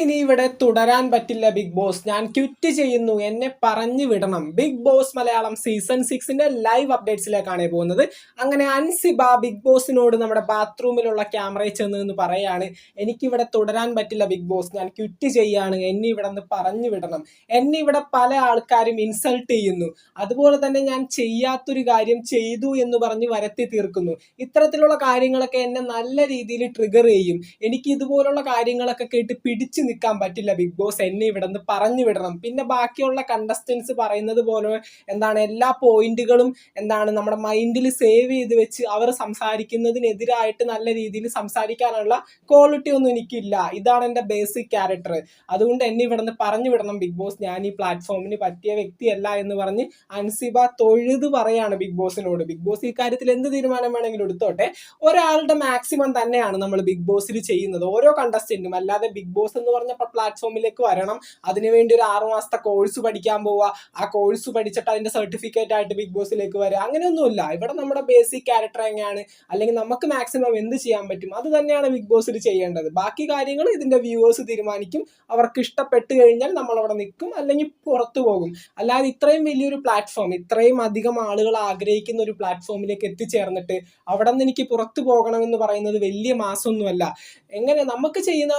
എനിക്കിനി ഇവിടെ തുടരാൻ പറ്റില്ല ബിഗ് ബോസ് ഞാൻ ക്വിറ്റ് ചെയ്യുന്നു. എന്നെ പറഞ്ഞു വിടണം. ബിഗ് ബോസ് മലയാളം സീസൺ സിക്സിന്റെ ലൈവ് അപ്ഡേറ്റ്സിലേക്കാണ് പോകുന്നത്. അങ്ങനെ അൻസിബ ബിഗ് ബോസിനോട് നമ്മുടെ ബാത്റൂമിലുള്ള ക്യാമറയിൽ ചെന്ന് എന്ന് പറയാണ് എനിക്കിവിടെ തുടരാൻ പറ്റില്ല ബിഗ് ബോസ് ഞാൻ ക്വിറ്റ് ചെയ്യാണ്. എന്നെ ഇവിടെ നിന്ന് പറഞ്ഞു വിടണം. എന്നെ ഇവിടെ പല ആൾക്കാരും ഇൻസൾട്ട് ചെയ്യുന്നു. അതുപോലെ തന്നെ ഞാൻ ചെയ്യാത്തൊരു കാര്യം ചെയ്തു എന്ന് പറഞ്ഞ് വരത്തി തീർക്കുന്നു. ഇത്തരത്തിലുള്ള കാര്യങ്ങളൊക്കെ എന്നെ നല്ല രീതിയിൽ ട്രിഗർ ചെയ്യും. എനിക്ക് ഇതുപോലുള്ള കാര്യങ്ങളൊക്കെ കേട്ട് പിടിച്ചു നിൽക്കാൻ പറ്റില്ല ബിഗ് ബോസ് എന്നെ ഇവിടെ നിന്ന് പറഞ്ഞു വിടണം. പിന്നെ ബാക്കിയുള്ള കണ്ടസ്റ്റൻസ് പറയുന്നത് പോലെ എന്താണ് എല്ലാ പോയിന്റുകളും എന്താണ് നമ്മുടെ മൈൻഡിൽ സേവ് ചെയ്ത് വെച്ച് അവർ സംസാരിക്കുന്നതിനെതിരായിട്ട് നല്ല രീതിയിൽ സംസാരിക്കാനുള്ള ക്വാളിറ്റി ഒന്നും എനിക്കില്ല. ഇതാണ് എന്റെ ബേസിക് ക്യാരക്ടർ അതുകൊണ്ട് എന്നെ ഇവിടെ നിന്ന് പറഞ്ഞു വിടണം ബിഗ് ബോസ്. ഞാൻ ഈ പ്ലാറ്റ്ഫോമിന് പറ്റിയ വ്യക്തിയല്ല എന്ന് പറഞ്ഞ് അൻസിബ തൊഴുത് പറയാണ് ബിഗ് ബോസിനോട്. ബിഗ് ബോസ് ഈ കാര്യത്തിൽ എന്ത് തീരുമാനം വേണമെങ്കിലും എടുത്തോട്ടെ. ഒരാളുടെ മാക്സിമം തന്നെയാണ് നമ്മൾ ബിഗ് ബോസിൽ ചെയ്യുന്നത്. ഓരോ കണ്ടസ്റ്റന്റും അല്ലാതെ ബിഗ് ബോസ് എന്ന് പറഞ്ഞ പ്ലാറ്റ്ഫോമിലേക്ക് വരണം. അതിനുവേണ്ടി ഒരു ആറു മാസത്തെ കോഴ്സ് പഠിക്കാൻ പോവുക ആ കോഴ്സ് പഠിച്ചിട്ട് അതിന്റെ സർട്ടിഫിക്കറ്റ് ആയിട്ട് ബിഗ് ബോസിലേക്ക് വരിക അങ്ങനെയൊന്നുമില്ല. ഇവിടെ നമ്മുടെ ബേസിക് ക്യാരക്ടർ എങ്ങനെയാണ്? അല്ലെങ്കിൽ നമുക്ക് മാക്സിമം എന്ത് ചെയ്യാൻ പറ്റും? അത് തന്നെയാണ് ബിഗ് ബോസിൽ ചെയ്യേണ്ടത്. ബാക്കി കാര്യങ്ങൾ ഇതിന്റെ വ്യൂവേഴ്സ് തീരുമാനിക്കും. അവർക്ക് ഇഷ്ടപ്പെട്ട് കഴിഞ്ഞാൽ നമ്മൾ അവിടെ നിൽക്കും. അല്ലെങ്കിൽ പുറത്തു പോകും. അല്ലാതെ ഇത്രയും വലിയൊരു പ്ലാറ്റ്ഫോം ഇത്രയും അധികം ആളുകൾ ആഗ്രഹിക്കുന്ന ഒരു പ്ലാറ്റ്ഫോമിലേക്ക് എത്തിച്ചേർന്നിട്ട് അവിടെ നിന്ന് എനിക്ക് പുറത്തു പോകണമെന്ന് പറയുന്നത് വലിയ മാസമൊന്നുമല്ല എങ്ങനെ? നമുക്ക് ചെയ്യുന്ന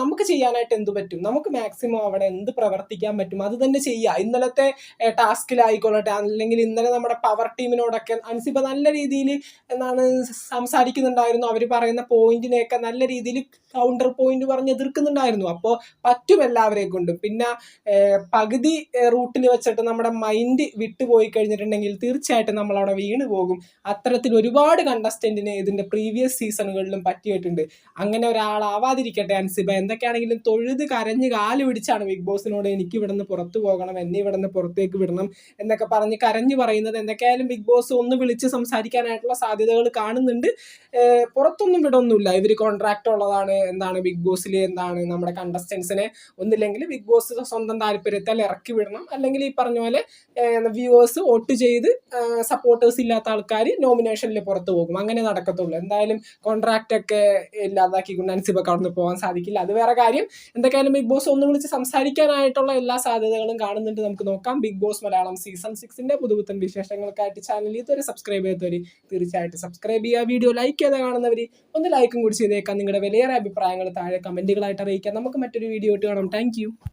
നമുക്ക് നമുക്ക് ചെയ്യാനായിട്ട് എന്ത് പറ്റും? നമുക്ക് മാക്സിമം അവിടെ എന്ത് പ്രവർത്തിക്കാൻ പറ്റും? അത് തന്നെ ചെയ്യുക ഇന്നലത്തെ ടാസ്കിലായിക്കൊള്ളട്ടെ അല്ലെങ്കിൽ ഇന്നലെ നമ്മുടെ പവർ ടീമിനോടൊക്കെ അൻസിബ നല്ല രീതിയിൽ എന്താണ് സംസാരിക്കുന്നുണ്ടായിരുന്നു. അവർ പറയുന്ന പോയിന്റിനെയൊക്കെ നല്ല രീതിയിൽ കൗണ്ടർ പോയിന്റ് പറഞ്ഞ് എതിർക്കുന്നുണ്ടായിരുന്നു. അപ്പോൾ പറ്റും എല്ലാവരെ കൊണ്ടും. പിന്നെ പകുതി റൂട്ടിൽ വെച്ചിട്ട് നമ്മുടെ മൈൻഡ് വിട്ടുപോയി കഴിഞ്ഞിട്ടുണ്ടെങ്കിൽ തീർച്ചയായിട്ടും നമ്മൾ അവിടെ വീണ് പോകും. അത്തരത്തിൽ ഒരുപാട് കണ്ടസ്റ്റന്റിനെ ഇതിന്റെ പ്രീവിയസ് സീസണുകളിലും പറ്റിയിട്ടുണ്ട്. അങ്ങനെ ഒരാളാവാതിരിക്കട്ടെ അൻസിബ. എന്തൊക്കെയാണെങ്കിലും തൊഴുത് കരഞ്ഞ് കാൽ പിടിച്ചാണ് ബിഗ് ബോസിനോട് എനിക്ക് ഇവിടെ നിന്ന് പുറത്തു പോകണം എന്നെ ഇവിടെ നിന്ന് പുറത്തേക്ക് വിടണം എന്നൊക്കെ പറഞ്ഞ് കരഞ്ഞു പറയുന്നത് എന്തൊക്കെയായാലും ബിഗ് ബോസ് ഒന്ന് വിളിച്ച് സംസാരിക്കാനായിട്ടുള്ള സാധ്യതകൾ കാണുന്നുണ്ട്. പുറത്തൊന്നും വിടൊന്നുമില്ല ഇവർ കോൺട്രാക്ട് ഉള്ളതാണ് എന്താണ് ബിഗ് ബോസിൽ എന്താണ് നമ്മുടെ കണ്ടസ്റ്റൻസിനെ ഒന്നില്ലെങ്കിൽ ബിഗ് ബോസ് സ്വന്തം താല്പര്യത്താൽ ഇറക്കി വിടണം. അല്ലെങ്കിൽ ഈ പറഞ്ഞ പോലെ വ്യൂവേഴ്സ് വോട്ട് ചെയ്ത് സപ്പോർട്ടേഴ്സ് ഇല്ലാത്ത ആൾക്കാർ നോമിനേഷനിൽ പുറത്തു പോകും. അങ്ങനെ നടക്കത്തുള്ളൂ. എന്തായാലും കോൺട്രാക്റ്റ് ഒക്കെ ഇല്ലാതാക്കിക്കൊണ്ട് അൻസിബക്ക് അവിടെ നിന്ന് പോകാൻ സാധിക്കില്ല. അത് വേറെ കാര്യം. എന്തൊക്കെയായാലും ബിഗ് ബോസ് ഒന്ന് വിളിച്ച് സംസാരിക്കാനായിട്ടുള്ള എല്ലാ സാധ്യതകളും കാണുന്നുണ്ട്. നമുക്ക് നോക്കാം. ബിഗ് ബോസ് മലയാളം സീസൺ സിക്സിന്റെ പുതുപുത്തൻ വിശേഷങ്ങൾക്കായിട്ട് ചാനൽ ഇതുവരെ സബ്സ്ക്രൈബ് ചെയ്തവർ തീർച്ചയായിട്ടും സബ്സ്ക്രൈബ് ചെയ്യുക. വീഡിയോ ലൈക്ക് ചെയ്ത് കാണുന്നവർ ഒന്ന് ലൈക്കും കൂടി ചെയ്തേക്കാം. നിങ്ങളുടെ വിലയേറെ അഭിപ്രായങ്ങൾ താഴെ കമന്റുകളായിട്ട് അറിയിക്കാം. നമുക്ക് മറ്റൊരു വീഡിയോ ഇട്ട് കാണാം. താങ്ക്